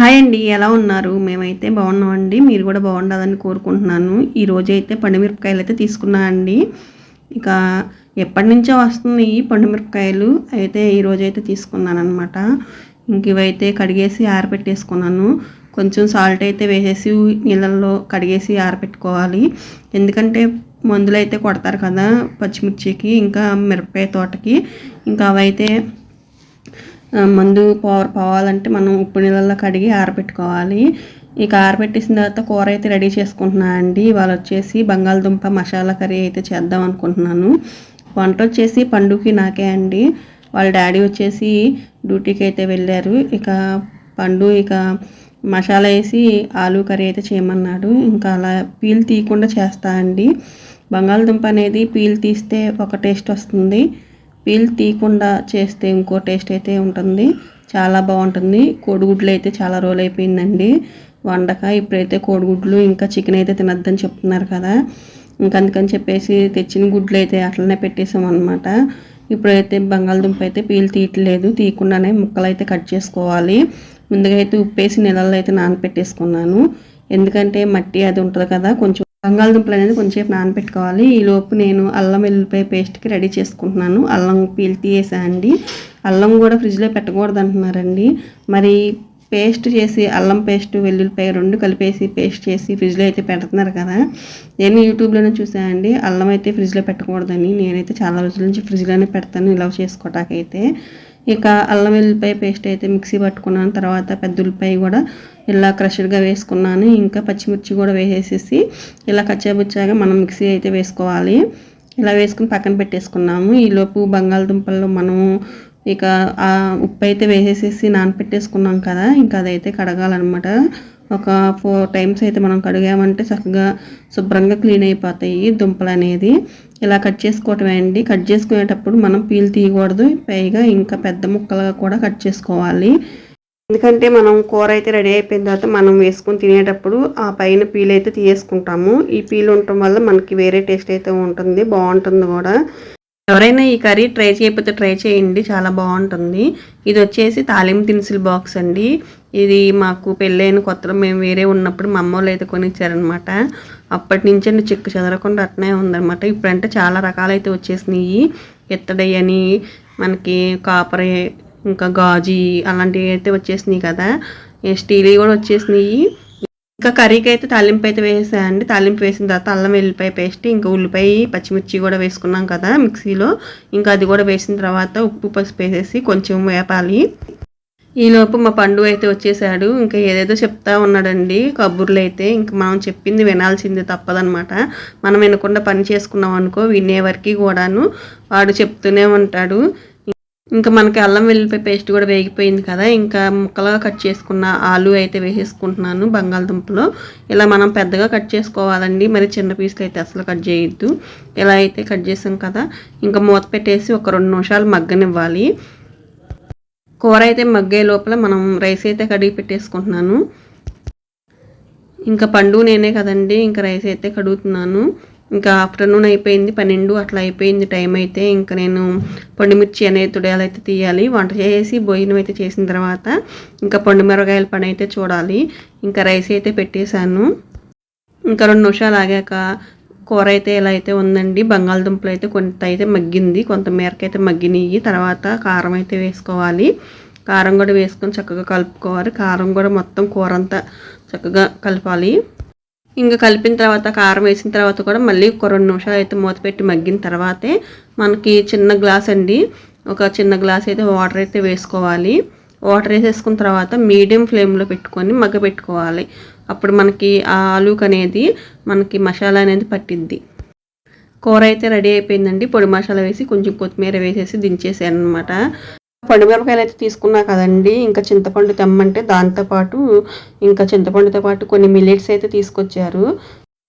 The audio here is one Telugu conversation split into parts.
హాయ్ అండి ఎలా ఉన్నారు? మేమైతే బాగున్నామండి మీరు కూడా బాగుండాలని కోరుకుంటున్నాను. ఈ రోజు అయితే పండుమిరపకాయలు అయితే తీసుకున్నా అండి. ఇక ఎప్పటి నుంచో వస్తుంది ఈ పండుమిరపకాయలు. అయితే ఈ అయితే తీసుకున్నాను అనమాట ఇంక ఇవైతే కడిగేసి ఆరబెట్టేసుకున్నాను కొంచెం సాల్ట్ అయితే వేసేసి నీళ్ళల్లో కడిగేసి ఆరబెట్టుకోవాలి ఎందుకంటే మందులు అయితే కొడతారు కదా పచ్చిమిర్చికి ఇంకా మిరపకాయ తోటకి. ఇంకా అవైతే మందు పవర్ పోవాలంటే మనం ఉప్పు నీళ్ళల్లో కడిగి ఆరబెట్టుకోవాలి. ఇక ఆరబెట్టేసిన తర్వాత కూర అయితే రెడీ చేసుకుంటున్నాను అండి. ఇవాళ వచ్చేసి బంగాళదుంప మసాలా కర్రీ అయితే చేద్దాం అనుకుంటున్నాను. వంట వచ్చేసి పండుకి నాకే అండి. వాళ్ళ డాడీ వచ్చేసి డ్యూటీకి అయితే వెళ్ళారు. ఇక పండు ఇక మసాలా వేసి ఆలు కర్రీ అయితే చేయమన్నాడు. ఇంకా అలా పీల్ తీయకుండా చేస్తా అండి. బంగాళదుంప అనేది పీల్ తీస్తే ఒక టేస్ట్ వస్తుంది. పీల్ తీయకుండా చేస్తే ఇంకో టేస్ట్ అయితే ఉంటుంది. చాలా బాగుంటుంది. కోడిగుడ్లు అయితే చాలా రోజులు అయిపోయిందండి. వండక ఇప్పుడైతే కోడిగుడ్లు ఇంకా చికెన్ అయితే తినద్దని చెప్తున్నారు కదా. ఇంకా అందుకని చెప్పేసి తెచ్చిన గుడ్లు అయితే అట్లనే పెట్టేసాం అనమాట ఇప్పుడైతే బంగాళదుంప అయితే పీల్ తీయట్లేదు. తీయకుండానే ముక్కలు అయితే కట్ చేసుకోవాలి. ముందుగా అయితే ఉప్పేసి నెలల్లో అయితే నానపెట్టేసుకున్నాను. ఎందుకంటే మట్టి అది ఉంటుంది కదా కొంచెం బంగాళదుంపలు అనేది కొంచెంసేపు నానబెట్టుకోవాలి. ఈ లోపు నేను అల్లం వెల్లిపాయ పేస్ట్కి రెడీ చేసుకుంటున్నాను. అల్లం పీల్ తీయేసా అండి అల్లం కూడా ఫ్రిడ్జ్లో పెట్టకూడదు అంటున్నారండి. మరి పేస్ట్ చేసి అల్లం పేస్ట్ వెల్లుల్లిపాయ రెండు కలిపేసి పేస్ట్ చేసి ఫ్రిడ్జ్లో అయితే పెడుతున్నారు కదా. నేను యూట్యూబ్లోనే చూసానండి అల్లం అయితే ఫ్రిడ్జ్లో పెట్టకూడదని నేనైతే చాలా రోజుల నుంచి ఫ్రిడ్జ్లోనే పెడతాను. ఇలా చేసుకోవటాకైతే ఇక అల్లం వెల్లుల్లిపాయ పేస్ట్ అయితే మిక్సీ పట్టుకున్నాను. తర్వాత పెద్ద ఉల్లిపాయ కూడా ఇలా క్రషర్గా వేసుకున్నాను. ఇంకా పచ్చిమిర్చి కూడా వేసేసి ఇలా కచ్చాబుచ్చాగా మనం మిక్సీ అయితే వేసుకోవాలి. ఇలా వేసుకుని పక్కన పెట్టేసుకున్నాము. ఈలోపు బంగాళదుంపల్లో మనము ఇక ఆ ఉప్పు అయితే వేసేసేసి నానపెట్టేసుకున్నాం కదా ఇంకా అదైతే కడగాలన్నమాట. ఒక ఫోర్ టైమ్స్ అయితే మనం కడిగామంటే చక్కగా శుభ్రంగా క్లీన్ అయిపోతాయి దుంపలు అనేది ఇలా కట్ చేసుకోవటమే అండి. కట్ చేసుకునేటప్పుడు మనం పీల్ తీయకూడదు. పైగా ఇంకా పెద్ద ముక్కలుగా కూడా కట్ చేసుకోవాలి. ఎందుకంటే మనం కూర అయితే రెడీ అయిపోయిన తర్వాత మనం వేసుకొని తినేటప్పుడు ఆ పైన పీల్ అయితే తీసేసుకుంటాము ఈ పీల్ ఉండటం వల్ల మనకి వేరే టేస్ట్ అయితే ఉంటుంది. బాగుంటుంది కూడా. ఎవరైనా ఈ కర్రీ ట్రై చేయకపోతే ట్రై చేయండి. చాలా బాగుంటుంది. ఇది వచ్చేసి తాలింపు దినుసుల బాక్స్ అండి. ఇది మాకు పెళ్ళైన కొత్తలో మేము వేరే ఉన్నప్పుడు మా అమ్మ వాళ్ళు అయితే కొనిచ్చారనమాట అప్పటి నుంచి అండి చిక్కు చెదరకుండా అట్నే ఉందన్నమాట. ఇప్పుడంటే చాలా రకాలైతే వచ్చేసినాయి. ఎత్తడై అని మనకి కాపర్ ఇంకా గాజు అలాంటివి అయితే వచ్చేసినాయి కదా. స్టీల్ కూడా వచ్చేసినాయి. ఇంకా కర్రీకి అయితే తాలింపు అయితే వేసాయండి తాలింపు వేసిన తర్వాత అల్లం వెల్లిపాయ పేస్ట్ ఇంకా ఉల్లిపాయ పచ్చిమిర్చి కూడా వేసుకున్నాం కదా మిక్సీలో. ఇంకా అది కూడా వేసిన తర్వాత ఉప్పు పసుపు వేసేసి కొంచెం వేపాలి. ఈలోపు మా పండు అయితే వచ్చేసాడు. ఇంకా ఏదేదో చెప్తా ఉన్నాడండి. కబుర్లు అయితే ఇంకా మనం చెప్పింది వినాల్సింది తప్పదనమాట మనం వినకుండా పని చేసుకున్నాం అనుకో వినేవరకు కూడాను వాడు చెప్తూనే ఉంటాడు. ఇంకా మనకి అల్లం వెల్లిపాయ పేస్ట్ కూడా వేగిపోయింది కదా. ఇంకా ముక్కలుగా కట్ చేసుకున్న ఆలు అయితే వేసేసుకుంటున్నాను బంగాళదుంపలో. ఇలా మనం పెద్దగా కట్ చేసుకోవాలండి. మరి చిన్న పీసులు అయితే అసలు కట్ చేయొద్దు. ఇలా అయితే కట్ చేసాం కదా. ఇంకా మూత పెట్టేసి ఒక రెండు నిమిషాలు మగ్గనివ్వాలి. కూర అయితే మగ్గే లోపల మనం రైస్ అయితే కడిగి పెట్టేసుకుంటున్నాను. ఇంకా పండు నేనే కదండి ఇంకా రైస్ అయితే కడుగుతున్నాను. ఇంకా ఆఫ్టర్నూన్ అయిపోయింది పన్నెండు అట్లా అయిపోయింది టైం అయితే. ఇంకా నేను పండుమిర్చి అనేది తుడియాలు అయితే తీయాలి. వంట చేసి భోజనం అయితే చేసిన తర్వాత ఇంకా పండు మిరగాయల పని అయితే చూడాలి. ఇంకా రైస్ అయితే పెట్టేశాను. ఇంకా రెండు నిమిషాలు ఆగాక కూర అయితే ఇలా అయితే ఉందండి బంగాళదుంపలు అయితే కొంత అయితే మగ్గింది కొంత మేరకైతే అయితే మగ్గినాయి తర్వాత కారం అయితే వేసుకోవాలి. కారం కూడా వేసుకొని చక్కగా కలుపుకోవాలి. కారం కూడా మొత్తం కూర అంతా చక్కగా కలపాలి. ఇంకా కలిపిన తర్వాత కారం వేసిన తర్వాత కూడా మళ్ళీ ఒక రెండు నిమిషాలు అయితే మూత పెట్టి మగ్గిన తర్వాతే మనకి చిన్న గ్లాస్ అండి. ఒక చిన్న గ్లాస్ అయితే వాటర్ అయితే వేసుకోవాలి. వాటర్ వేసేసుకున్న తర్వాత మీడియం ఫ్లేమ్లో పెట్టుకొని మగ్గ పెట్టుకోవాలి. అప్పుడు మనకి ఆ ఆలుక్ అనేది మనకి మసాలా అనేది పట్టిద్ది కూర అయితే రెడీ అయిపోయిందండి. పొడి మసాలా వేసి కొంచెం కొత్తిమీర వేసేసి దించేసాను అనమాట మిరపకాయలు అయితే తీసుకున్నా కదండి. ఇంకా చింతపండు తెమ్మంటే దాంతోపాటు ఇంకా చింతపండుతో పాటు కొన్ని మిల్లెట్స్ అయితే తీసుకొచ్చారు.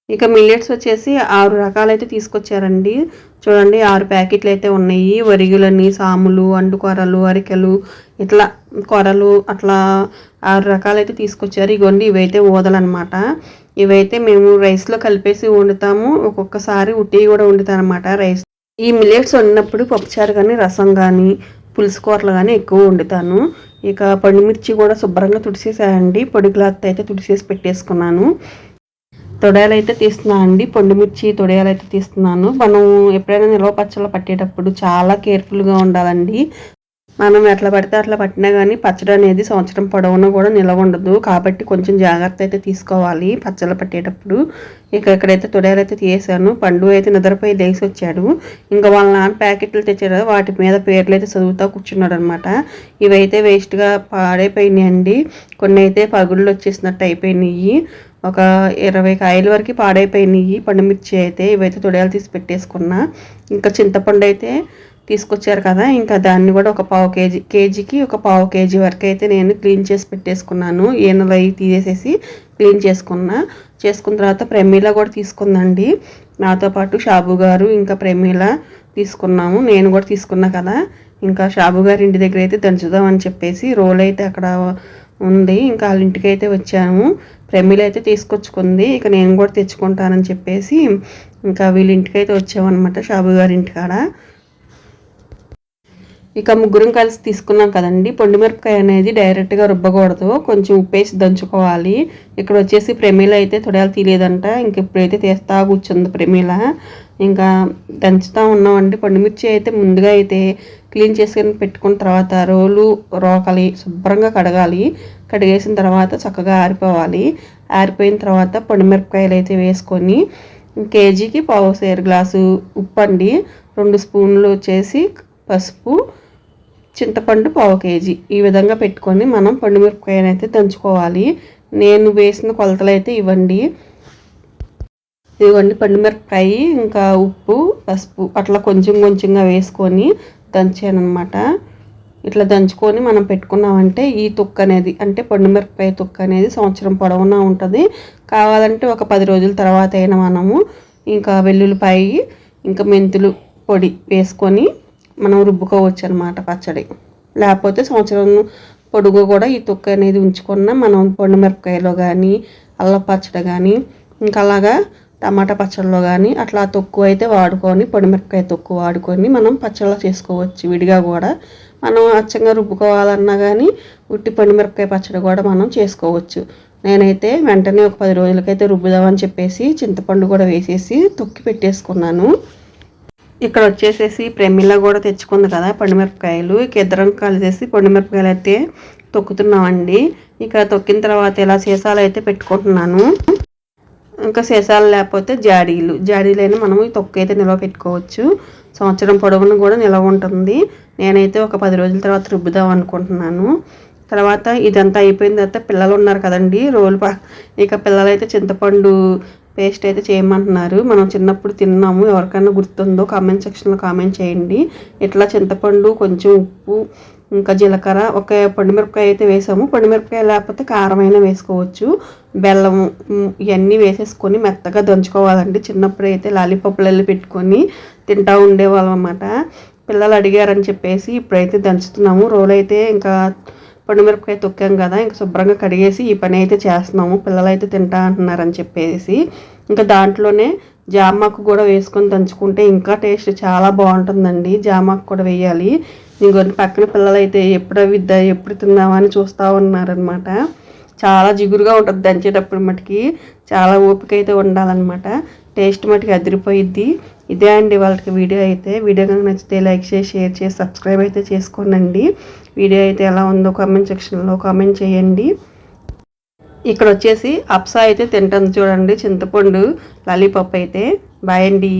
ఇక మిల్లెట్స్ వచ్చేసి ఆరు రకాలైతే తీసుకొచ్చారండి. చూడండి ఆరు ప్యాకెట్లు అయితే ఉన్నాయి. వరిగులని సాములు అండు కొరలు అరికెలు ఇట్లా కొరలు అట్లా ఆరు రకాలైతే తీసుకొచ్చారు. ఇగోండి ఇవైతే ఊదలన్నమాట. ఇవైతే మేము రైస్లో కలిపేసి వండుతాము. ఒక్కొక్కసారి ఉట్టి కూడా వండుతాను అనమాట రైస్. ఈ మిల్లెట్స్ వండినప్పుడు పప్పుచారు కానీ రసం కానీ పులుసు కూరలు కానీ ఎక్కువ వండుతాను. ఇక పండుమిర్చి కూడా శుభ్రంగా తుడిసేసాయండి పొడి క్లాత్ అయితే తుడిసేసి పెట్టేసుకున్నాను. తొడయాలు అయితే తీస్తున్నాను అండి. మిర్చి తొడయాలు అయితే తీస్తున్నాను. మనం ఎప్పుడైనా నిల్వ పచ్చళ్ళు పట్టేటప్పుడు చాలా కేర్ఫుల్గా ఉండాలండి. మనం ఎట్లా పడితే అట్లా పట్టినా కానీ పచ్చడి అనేది సంవత్సరం పొడవునా కూడా నిలవ ఉండదు. కాబట్టి కొంచెం జాగ్రత్త అయితే తీసుకోవాలి పచ్చళ్ళు పట్టేటప్పుడు. ఇక ఇక్కడైతే తొడేలైతే అయితే తీసాను పండు అయితే నిద్రపోయి లేచి వచ్చాడు. ఇంకా వాళ్ళ నాన్న ప్యాకెట్లు తెచ్చారు వాటి మీద పేర్లు అయితే చదువుతూ కూర్చున్నాడు అనమాట ఇవైతే వేస్ట్గా పాడైపోయినాయండి. కొన్ని అయితే పగుళ్ళు వచ్చేసినట్టు అయిపోయినాయి. ఒక ఇరవై కాయల వరకు పాడైపోయినాయి పండుమిర్చి అయితే. ఇవైతే తొడేలు తీసి పెట్టేసుకున్నా. ఇంకా చింతపండు అయితే తీసుకొచ్చారు కదా ఇంకా దాన్ని కూడా ఒక పావు కేజీ కేజీకి ఒక పావు కేజీ వరకు అయితే నేను క్లీన్ చేసి పెట్టేసుకున్నాను. ఏనలు అవి తీసేసి క్లీన్ చేసుకున్నా. చేసుకున్న తర్వాత ప్రమీల కూడా తీసుకుందండి. నాతో పాటు షాబు గారు ఇంకా ప్రమీల తీసుకున్నాము. నేను కూడా తీసుకున్నా కదా. ఇంకా షాబు గారి ఇంటి దగ్గర అయితే దంచుదామని చెప్పేసి రోల్ అయితే అక్కడ ఉంది. ఇంకా వాళ్ళ ఇంటికి అయితే వచ్చాము. ప్రెమీల అయితే తీసుకొచ్చుకుంది. ఇక నేను కూడా తెచ్చుకుంటానని చెప్పేసి ఇంకా వీళ్ళ ఇంటికి అయితే వచ్చామన్నమాట షాబు గారి ఇంటికాడ. ఇక ముగ్గురం కలిసి తీసుకున్నాం కదండి. పొండిమిరపకాయ అనేది డైరెక్ట్గా రుబ్బకూడదు. కొంచెం ఉప్పేసి దంచుకోవాలి. ఇక్కడ వచ్చేసి ప్రమీల అయితే తొడయాలు తీయలేదంట. ఇంక ఇప్పుడైతే తీస్తా కూర్చుంది ప్రమీల. ఇంకా దంచుతా ఉన్నామండి. పొండిమిర్చి అయితే ముందుగా అయితే క్లీన్ చేసుకొని పెట్టుకున్న తర్వాత రోలు రోకలి శుభ్రంగా కడగాలి. కడిగేసిన తర్వాత చక్కగా ఆరిపోవాలి. ఆరిపోయిన తర్వాత పొండిమిరపకాయలు అయితే వేసుకొని కేజీకి పావు సేరు గ్లాసు ఉప్పు అండి రెండు స్పూన్లు వచ్చేసి పసుపు చింతపండు పావు కేజీ. ఈ విధంగా పెట్టుకొని మనం పండుమిరపకాయని అయితే దంచుకోవాలి. నేను వేసిన కొలతలు అయితే ఇవ్వండి. ఇవ్వండి పండు మిరపకాయ ఇంకా ఉప్పు పసుపు అట్లా కొంచెం కొంచెంగా వేసుకొని దంచాను ఇట్లా దంచుకొని మనం పెట్టుకున్నామంటే ఈ తుక్క అనేది అంటే పండు మిరపకాయ తుక్క అనేది సంవత్సరం పొడవునా ఉంటుంది. కావాలంటే ఒక పది రోజుల తర్వాత అయినా మనము ఇంకా వెల్లుల్లిపాయ ఇంకా మెంతులు పొడి వేసుకొని మనం రుబ్బుకోవచ్చు అనమాట పచ్చడి. లేకపోతే సంవత్సరం పొడుగు కూడా ఈ తొక్క అనేది ఉంచుకున్న మనం పండు మిరపకాయలో కానీ అల్ల పచ్చడి కానీ ఇంకా అలాగా టమాటా పచ్చడిలో కానీ అట్లా తొక్కు అయితే వాడుకొని పొడిమిరపకాయ తొక్కు వాడుకొని మనం పచ్చళ్ళ చేసుకోవచ్చు విడిగా కూడా. మనం అచ్చంగా రుబ్బుకోవాలన్నా కానీ ఉట్టి పొడిమిరపకాయ పచ్చడి కూడా మనం చేసుకోవచ్చు. నేనైతే వెంటనే ఒక పది రోజులకైతే రుబ్బుదామని చెప్పేసి చింతపండు కూడా వేసేసి తొక్కి పెట్టేసుకున్నాను. ఇక్కడ వచ్చేసేసి ప్రేమిలా కూడా తెచ్చుకుంది కదా పండుమిరపకాయలు. ఇక ఇద్దరం కలిసేసి పండుమిరపకాయలు అయితే తొక్కుతున్నామండి. ఇక తొక్కిన తర్వాత ఇలా సీసాలు అయితే పెట్టుకుంటున్నాను. ఇంకా సీసాలు లేకపోతే జాడీలు. జాడీలైనా మనం ఈ తొక్కు అయితే నిల్వ పెట్టుకోవచ్చు. సంవత్సరం పొడవును కూడా నిల్వ ఉంటుంది. నేనైతే ఒక పది రోజుల తర్వాత రుబ్బుదాం అనుకుంటున్నాను. తర్వాత ఇదంతా అయిపోయిన తర్వాత పిల్లలు ఉన్నారు కదండి రోలు ఇక పిల్లలైతే చింతపండు పేస్ట్ అయితే చేయమంటున్నారు. మనం చిన్నప్పుడు తిన్నాము. ఎవరికైనా గుర్తుందో కామెంట్ సెక్షన్లో కామెంట్ చేయండి. ఇట్లా చింతపండు కొంచెం ఉప్పు ఇంకా జీలకర్ర ఒక పండుమిరపకాయ అయితే వేసాము. పండుమిరపకాయ లేకపోతే కారమైన వేసుకోవచ్చు. బెల్లం ఇవన్నీ వేసేసుకొని మెత్తగా దంచుకోవాలండి. చిన్నప్పుడు అయితే లాలీపాప్లు పెట్టుకొని తింటూ ఉండేవాళ్ళం అన్నమాట పిల్లలు అడిగారని చెప్పేసి ఇప్పుడైతే దంచుతున్నాము. రోల్ అయితే ఇంకా పండుమిరపకాయ తొక్కాం కదా ఇంకా శుభ్రంగా కడిగేసి ఈ పని అయితే చేస్తున్నాము. పిల్లలు అయితే తింటా అంటున్నారని చెప్పేసి. ఇంకా దాంట్లోనే జామాకు కూడా వేసుకొని దంచుకుంటే ఇంకా టేస్ట్ చాలా బాగుంటుందండి. జామాకు కూడా వేయాలి. ఇంకొన్ని పక్కన పిల్లలు అయితే ఎప్పుడు అవి ఎప్పుడు తిందామని చూస్తూ ఉన్నారనమాట చాలా జిగురుగా ఉంటుంది దంచేటప్పుడు మటుకి. చాలా ఓపిక అయితే ఉండాలన్నమాట. టేస్ట్ మటుకి అదిరిపోయిద్ది. ఇదే అండి వాళ్ళకి వీడియో అయితే. వీడియో కనుక నచ్చితే లైక్ చేసి షేర్ చేసి సబ్స్క్రైబ్ అయితే చేసుకోనండి. వీడియో అయితే ఎలా ఉందో కామెంట్ సెక్షన్లో కామెంట్ చేయండి. ఇక్కడ వచ్చేసి అప్సా అయితే తింటుంది చూడండి చింతపండు లాలీపాప్ అయితే. బాయ్ అండి.